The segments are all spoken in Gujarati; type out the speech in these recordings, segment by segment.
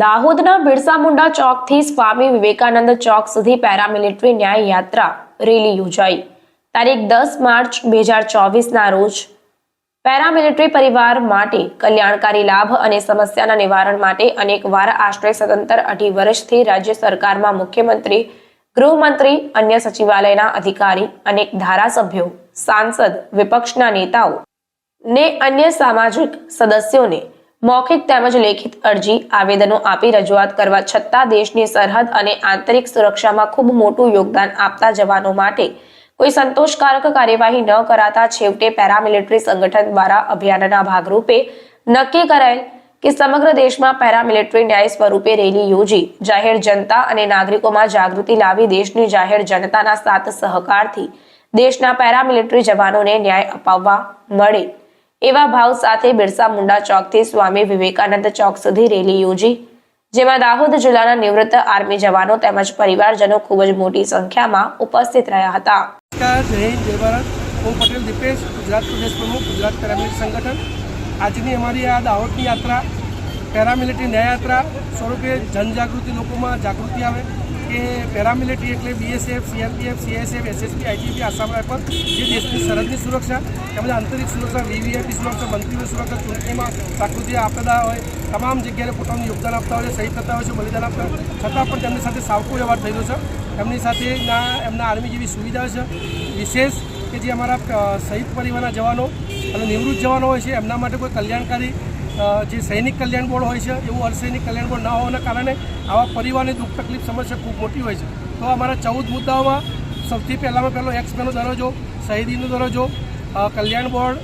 દાહોદના બિરસા મુંડા ચોકથી સ્વામી વિવેકાનંદ ચોક સુધી પેરામિલિટરી ન્યાય યાત્રા રેલી યોજાઈ. તારીખ દસ માર્ચ બે હજાર ચોવીસના રોજ પેરામિલિટરી પરિવાર માટે કલ્યાણકારી લાભ અને સમસ્યાના નિવારણ માટે અનેક વાર આશ્રય સતંતર અઢી વર્ષથી રાજ્ય સરકારમાં મુખ્યમંત્રી, ગૃહમંત્રી, અન્ય સચિવાલયના અધિકારી અનેક ધારાસભ્યો, સાંસદ, વિપક્ષના નેતાઓ ને અન્ય સામાજિક સદસ્યોને મૌખિક તેમજ લેખિત અરજી, આવેદનો આપી રજૂઆત કરવા છતાં દેશની સરહદ અને આંતરિક સુરક્ષામાં ખૂબ મોટું યોગદાન આપતા જવાનો માટે કોઈ સંતોષકારક કાર્યવાહી ન કરાતા છેવટે પેરામિલિટરી સંગઠન દ્વારા અભિયાનના ભાગરૂપે નક્કી કરાયેલ કે સમગ્ર દેશમાં પેરામિલિટરી ન્યાય સ્વરૂપે રેલી યોજી, જાહેર જનતા અને નાગરિકોમાં જાગૃતિ લાવી દેશની જાહેર જનતાના સાથ સહકારથી દેશના પેરામિલિટરી જવાનોને ન્યાય અપાવવા મળે. એવા ભાવ સાથે બિરસા મુંડા ચોકથી સ્વામી વિવેકાનંદ ચોક સુધી રેલી યોજી, જેમાં દાહોદ જિલ્લાના નિવૃત્ત આર્મી જવાનો તેમજ પરિવારજનો ખૂબ જ મોટી સંખ્યામાં ઉપસ્થિત રહ્યા હતા. પટેલ દીપેશ, ગુજરાત પ્રદેશ પ્રમુખ, ગુજરાત પેરામિલિટરી સંગઠન. આજની અમારી આ દાહોદની યાત્રા, પેરામિલિટરી ન્યાય યાત્રા સ્વરૂપે જનજાગૃતિ લોકોમાં જાગૃતિ આવે. કે પેરામિલિટરી એટલે BSF CRPF CSF SSP ITP Assam rifle જે દેશની સરહદની સુરક્ષા તેમજ આંતરિક સુરક્ષા વીવીઆઈપી સુરક્ષા મંત્રીઓની સુરક્ષા, ચૂંટણીમાં પ્રાકૃતિક આપદા હોય, તમામ જગ્યાએ પોતાનું યોગદાન આપતા હોય શહીદ થતા હોય છે, બલિદાન આપતા છતાં પણ તેમની સાથે સાવકો વ્યવહાર થયેલો છે. એમની સાથે ના એમના આર્મી જેવી સુવિધા છે. વિશેષ કે જે અમારા શહીદ પરિવારના જવાનો અને નિવૃત્ત જવાનો હોય છે, એમના માટે કોઈ કલ્યાણકારી જે સૈનિક કલ્યાણ બોર્ડ હોય છે, એવું અર્ધસૈનિક કલ્યાણ બોર્ડ ના હોવાના કારણે આવા પરિવારની દુઃખ તકલીફ સમસ્યા ખૂબ મોટી હોય છે. તો અમારા ચૌદ મુદ્દાઓમાં સૌથી પહેલાંમાં પહેલો એક્સમેનો દરજ્જો શહીદીનો દરજ્જો કલ્યાણ બોર્ડ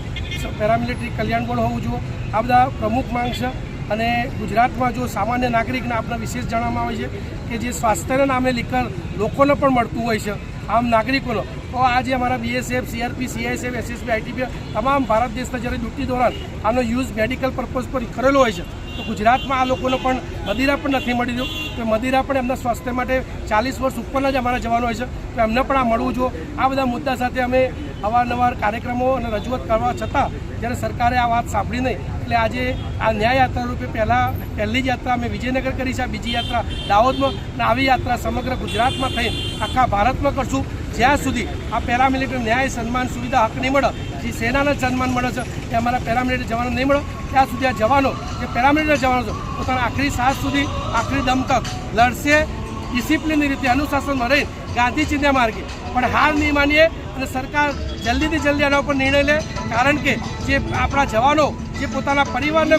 પેરામિલિટરી કલ્યાણ બોર્ડ હોવું જોઈએ. આ બધા પ્રમુખ માંગ છે અને ગુજરાતમાં જો સામાન્ય નાગરિકને આપણા વિશેષ જણાવવામાં આવે છે કે જે સ્વાસ્થ્યના નામે લીકર લોકોને પણ મળતું હોય છે આમ નાગરિકોનો. તો આજે અમારા BSF CRP CISF SSB ITP તમામ ભારત દેશના જ્યારે ડ્યુટી દોરાન આનો યુઝ મેડિકલ પર્પઝ પર કરેલો હોય છે, તો ગુજરાતમાં આ લોકોને પણ મદિરા પણ નથી મળી રહ્યું. તો મદિરા પણ એમના સ્વાસ્થ્ય માટે ચાલીસ વર્ષ ઉપરના જ અમારા જવાનો હોય છે. તો એમને પણ આ મળવું જોઈએ. આ બધા મુદ્દા સાથે અમે અવારનવાર કાર્યક્રમો અને રજૂઆત કરવા છતાં જ્યારે સરકારે આ વાત સાંભળી નહીં, એટલે આજે આ ન્યાય યાત્રા રૂપે પહેલાં પહેલી જ યાત્રા અમે વિજયનગર કરી છે, આ બીજી યાત્રા દાહોદમાં આવી યાત્રા સમગ્ર ગુજરાતમાં થઈ. આખા ભારતમાં કરશું. જ્યાં સુધી આ પેરામિલિટરી ન્યાય, સન્માન, સુવિધા, હક નહીં મળે, જે સેનાને સન્માન મળે છે, એ અમારા પેરામિલિટરી જવાનો નહીં મળે. ત્યાં સુધી આ જવાનો, જે પેરામિલિટરી જવાનો છે, પોતાના આખરી સાસ સુધી, આખરી દમ લડશે. ડિસિપ્લિનની રીતે અનુશાસનમાં રહી ગાંધી ચિંધ્યા માર્ગે. પણ હાર નહીં માનીએ અને સરકાર જલ્દીથી જલ્દી આના ઉપર નિર્ણય લે. કારણ કે જે આપણા જવાનો જે પોતાના પરિવારને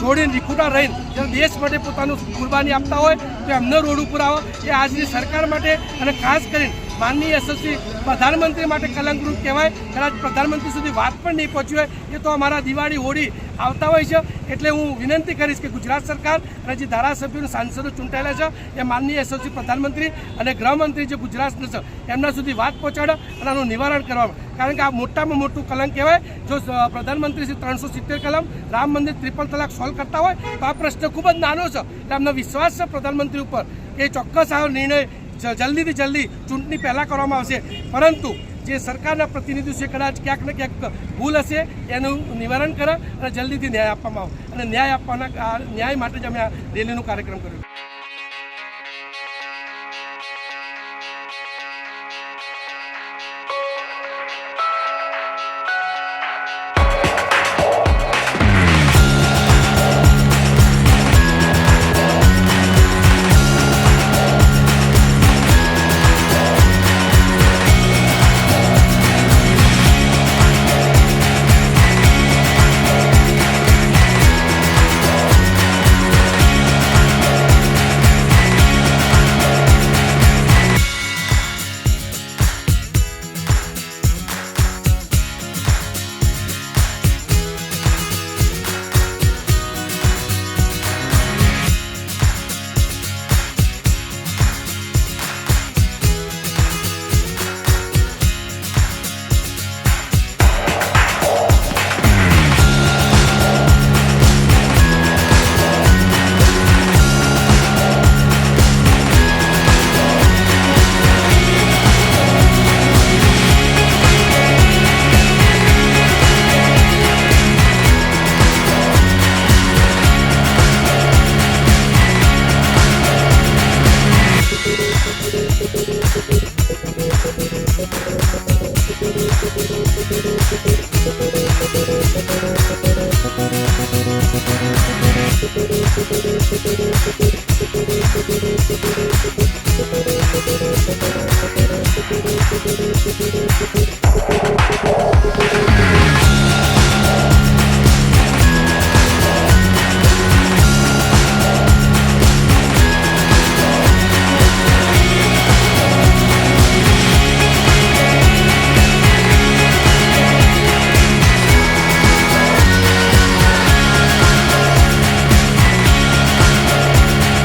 છોડીને વિખૂટા રહીને જ્યારે દેશ માટે પોતાનું કુરબાની આપતા હોય, તો એમને રોડ ઉપર આવો. એ આજની સરકાર માટે અને ખાસ કરીને માનનીય યશસ્વી પ્રધાનમંત્રી માટે કલંકરૂપ કહેવાય. કદાચ પ્રધાનમંત્રી સુધી વાત પણ નહીં પહોંચી હોય, એ તો અમારા દિવાળી હોળી આવતા હોય છે. એટલે હું વિનંતી કરીશ કે ગુજરાત સરકાર અને જે ધારાસભ્યો સાંસદો ચૂંટાયેલા છે, એ માનનીય યશસ્વી પ્રધાનમંત્રી અને ગૃહમંત્રી જે ગુજરાતના છે, એમના સુધી વાત પહોંચાડે અને આનું નિવારણ કરવામાં કારણ કે આ મોટામાં મોટું કલંક કહેવાય, જો પ્રધાનમંત્રી શ્રી ત્રણસો સિત્તેર કલમ, રામ મંદિર ત્રિપલ તલાક સોલ્વ કરતા હોય, તો આ પ્રશ્ન ખૂબ જ નાનો છે. એટલે અમને વિશ્વાસ છે પ્રધાનમંત્રી ઉપર કે ચોક્કસ આ નિર્ણય જલ્દીથી જલ્દી ચૂંટણી પહેલાં કરવામાં આવશે. પરંતુ જે સરકારના પ્રતિનિધિઓ છે, કદાચ ક્યાંક ને ક્યાંક ભૂલ હશે, એનું નિવારણ કરે અને જલ્દીથી ન્યાય આપવામાં આવે. અને ન્યાય આપવાના ન્યાય માટે જ અમે આ રેલીનો કાર્યક્રમ કર્યો.